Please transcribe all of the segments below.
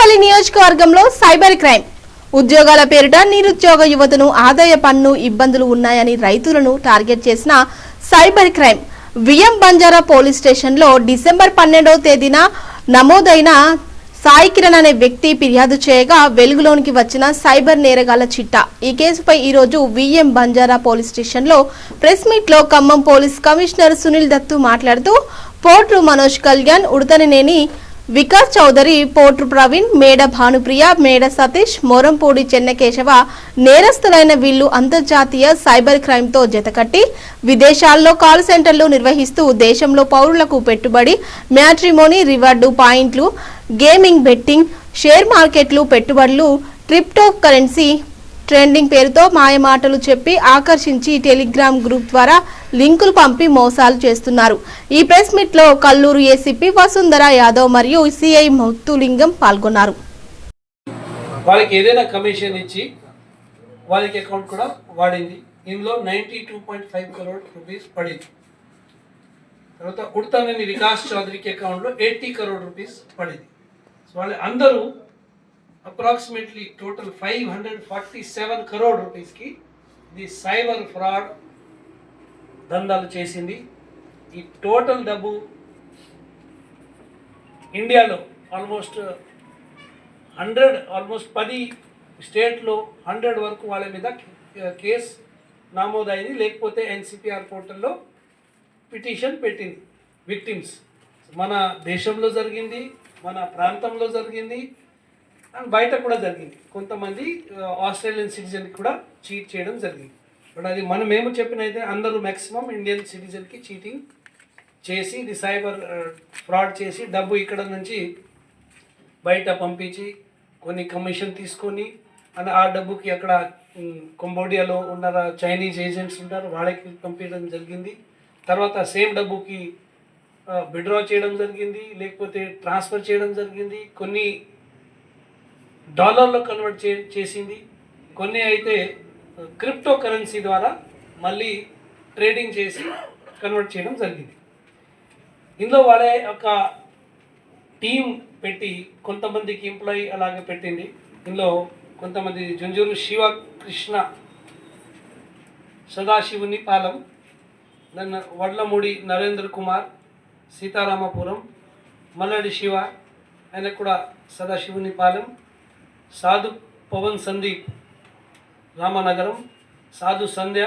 తాడేపల్లి నియోజకవర్గంలో cyber crime. ఉద్యోగాల పేరిట నిరుద్యోగ యువతను ఆదాయ పన్ను ఇబ్బందులు ఉన్నాయని రైతులను టార్గెట్ చేసిన cyber crime. VM Banjara police స్టేషన్లో డిసెంబర్ పన్నెండవ తేదీన నమోదైన సాయి కిరణ్ అనే వ్యక్తి ఫిర్యాదు చేయగా వెలుగులోనికి వచ్చిన సైబర్ నేరగాళ్ళ చిట్టా. ఈ కేసుపై ఈ రోజు విఎం బంజారా పోలీస్ స్టేషన్లో ప్రెస్ మీట్లో ఖమ్మం పోలీస్ కమిషనర్ సునీల్ దత్తు మాట్లాడుతూ పోర్టు మనోజ్ కళ్యాణ్ ఉడతనినేని వికాస్ చౌదరి పోట్రు ప్రవీణ్ మేడ భానుప్రియ మేడ సతీష్ మోరంపూడి చెన్నకేశవ నేరస్తులైన వీళ్ళు అంతర్జాతీయ సైబర్ క్రైమ్తో జతకట్టి విదేశాల్లో కాల్ సెంటర్లు నిర్వహిస్తూ దేశంలో పౌరులకు పెట్టుబడి మ్యాట్రిమోనీ రివార్డు పాయింట్లు గేమింగ్ బెట్టింగ్ షేర్ మార్కెట్లు పెట్టుబడులు క్రిప్టో కరెన్సీ ట్రెండింగ్ పేరుతో మాయమాటలు చెప్పి ఆకర్షించి టెలిగ్రామ్ గ్రూప్ ద్వారా లింకులు పంపి మోసాలు చేస్తున్నారు. ఈ ప్రెస్ మీట్లో కల్లూరు ఏసీపీ వసుంధర యాదవ్ మరియు సిఐ ముత్తులింగం పాల్గొన్నారు. వాళ్ళకి ఏదైనా కమిషన్ ఇచ్చి వాళ్ళకి అకౌంట్ కూడా వాడింది. ఇందులో ninety two point five crore rupees పడింది. తర్వాత ఉడతానని వికాస్ చౌదరికి అకౌంట్లో ఎయిటీ కరోడ్ రూపీస్ పడింది. సో వాళ్ళు అందరూ approximately total five hundred forty seven crore రూపీస్కి ఇది సైబర్ ఫ్రాడ్ దందాలు చేసింది. ఈ టోటల్ డబ్బు ఇండియాలో ఆల్మోస్ట్ హండ్రెడ్ ఆల్మోస్ట్ పది స్టేట్లో హండ్రెడ్ వరకు వాళ్ళ మీద కేస్ నమోదైంది. లేకపోతే ఎన్సిపిఆర్ పోర్టల్లో పిటిషన్ పెట్టింది. విక్టిమ్స్ మన దేశంలో జరిగింది మన ప్రాంతంలో జరిగింది. అండ్ బయట కూడా జరిగింది. కొంతమంది ఆస్ట్రేలియన్ సిటిజన్కి కూడా చీట్ చేయడం జరిగింది. బట్ అది మనం మేము చెప్పినైతే అందరూ మ్యాక్సిమం ఇండియన్ సిటిజన్కి చీటింగ్ చేసి ఇది సైబర్ ఫ్రాడ్ చేసి డబ్బు ఇక్కడ నుంచి బయట పంపించి కొన్ని కమిషన్ తీసుకొని అండ్ ఆ డబ్బుకి అక్కడ కొంబోడియాలో కంబోడియాలో ఉన్న చైనీస్ ఏజెంట్స్ ఉంటారు వాళ్ళకి పంపించడం జరిగింది. తర్వాత సేమ్ డబ్బుకి విడ్రా చేయడం జరిగింది లేకపోతే ట్రాన్స్ఫర్ చేయడం జరిగింది. కొన్ని డాలర్లో కన్వర్ట్ చే చేసింది. కొన్ని అయితే క్రిప్టో కరెన్సీ ద్వారా మళ్ళీ ట్రేడింగ్ చేసి కన్వర్ట్ చేయడం జరిగింది. ఇందులో వాళ్ళే ఒక టీం పెట్టి కొంతమందికి ఎంప్లాయీ అలాగే పెట్టింది. ఇందులో కొంతమంది జుంజూరు శివకృష్ణ సదాశివుని పాలెం దెన్ వడ్లమూడి నరేంద్ర కుమార్ సీతారామపురం మల్లడి శివ ఆయన కూడా సదాశివుని పాలెం సాధు పవన్ సందీప్ రామనగరం సాధు సంధ్య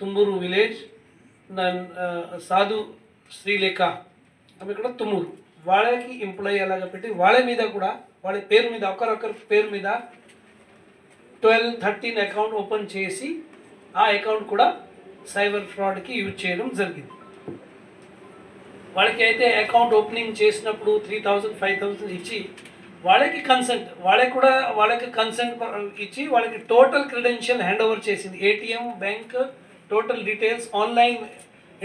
తుమ్మూరు విలేజ్ సాధు శ్రీలేఖ. ఆమె కూడా తుమ్మూరు. వాళ్ళకి ఎంప్లాయీ అలాగ పెట్టి వాళ్ళ మీద కూడా వాళ్ళ పేరు మీద ఒకరొకరి పేరు మీద ట్వెల్వ్ థర్టీన్ అకౌంట్ ఓపెన్ చేసి ఆ అకౌంట్ కూడా సైబర్ ఫ్రాడ్కి యూజ్ చేయడం జరిగింది. వాళ్ళకి అయితే అకౌంట్ ఓపెనింగ్ చేసినప్పుడు త్రీ థౌజండ్ ఫైవ్ థౌజండ్ ఇచ్చి వాళ్ళకి కన్సెంట్ వాళ్ళకి కూడా వాళ్ళకి కన్సెంట్ ఇచ్చి వాళ్ళకి టోటల్ క్రెడెన్షియల్ హ్యాండ్ ఓవర్ చేసింది ATM bank total details online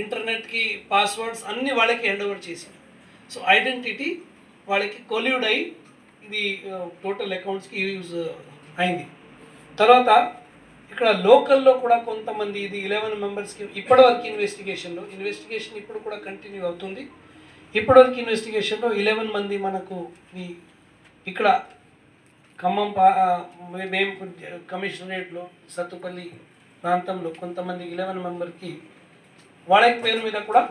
ఇంటర్నెట్కి passwords అన్నీ వాళ్ళకి హ్యాండ్ ఓవర్ చేసింది. సో ఐడెంటిటీ వాళ్ళకి కొల్యూడ్ అయి ఇది టోటల్ అకౌంట్స్కి యూజ్ అయింది. తర్వాత ఇక్కడ లోకల్లో కూడా కొంతమంది ఇది ఇలెవెన్ మెంబర్స్కి ఇప్పటివరకు ఇన్వెస్టిగేషన్లో ఇన్వెస్టిగేషన్ ఇప్పుడు కూడా కంటిన్యూ అవుతుంది. ఇప్పటివరకు ఇన్వెస్టిగేషన్లో ఇలెవెన్ మంది మనకు ఈ ఇక్కడ ఖమ్మం పా మేము కమిషనరేట్లో సత్తుపల్లి ప్రాంతంలో కొంతమంది ఇలెవెన్ మెంబర్కి వాళ్ళకి పేరు మీద కూడా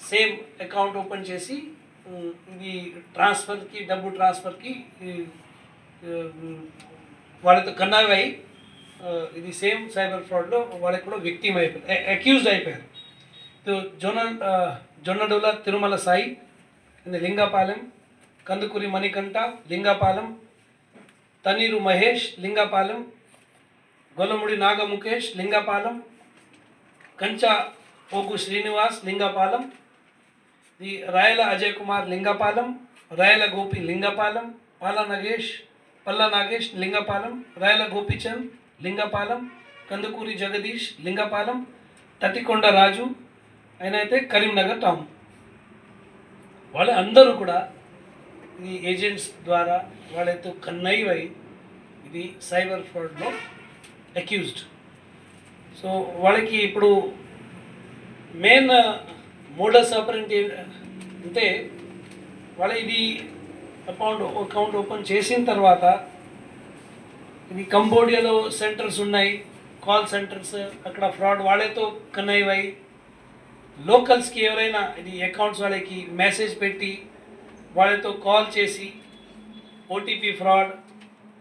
సేమ్ అకౌంట్ ఓపెన్ చేసి ఇది ట్రాన్స్ఫర్కి డబ్బు ట్రాన్స్ఫర్కి వాళ్ళతో కన్నావి అయి ఇది సేమ్ సైబర్ ఫ్రాడ్లో వాళ్ళకి కూడా విక్టిమ్ అయిపోయారు. అక్యూజ్డ్ అయిపోయారు. జొన్న ఆ, జొన్నడోల తిరుమల సాయి లింగపాలెం కందుకూరి మణికంఠ లింగపాలెం తనీరు మహేష్ లింగపాలెం గొల్లముడి నాగ ముఖేష్ లింగపాలెం కంచా పోగు శ్రీనివాస్ లింగపాలెం ది రాయల అజయ్ కుమార్ లింగపాలెం రాయల గోపి లింగపాలెం పాల నగేష్ పల్ల నాగేష్ లింగపాలెం రాయల గోపిచంద్ లింగపాలెం కందుకూరి జగదీష్ లింగపాలెం తటికొండ రాజు ఆయన అయితే కరీంనగర్ టౌన్ వాళ్ళ అందరూ కూడా ఈ ఏజెంట్స్ ద్వారా వాళ్ళతో కన్నైవ్ అయి ఇది సైబర్ ఫ్రాడ్లో అక్యూజ్డ్ సో వాళ్ళకి ఇప్పుడు మెయిన్ మోడస్ ఆపరెంట్ అంటే వాళ్ళ ఇది అకౌంట్ అకౌంట్ ఓపెన్ చేసిన తర్వాత ఇది కంబోడియాలో సెంటర్స్ ఉన్నాయి. కాల్ సెంటర్స్ అక్కడ ఫ్రాడ్ వాళ్ళతో కన్నైవ్ అయి. లోకల్స్కి ఎవరైనా ఇది అకౌంట్స్ వాళ్ళకి మెసేజ్ పెట్టి వాళ్ళతో కాల్ చేసి ఓటీపీ ఫ్రాడ్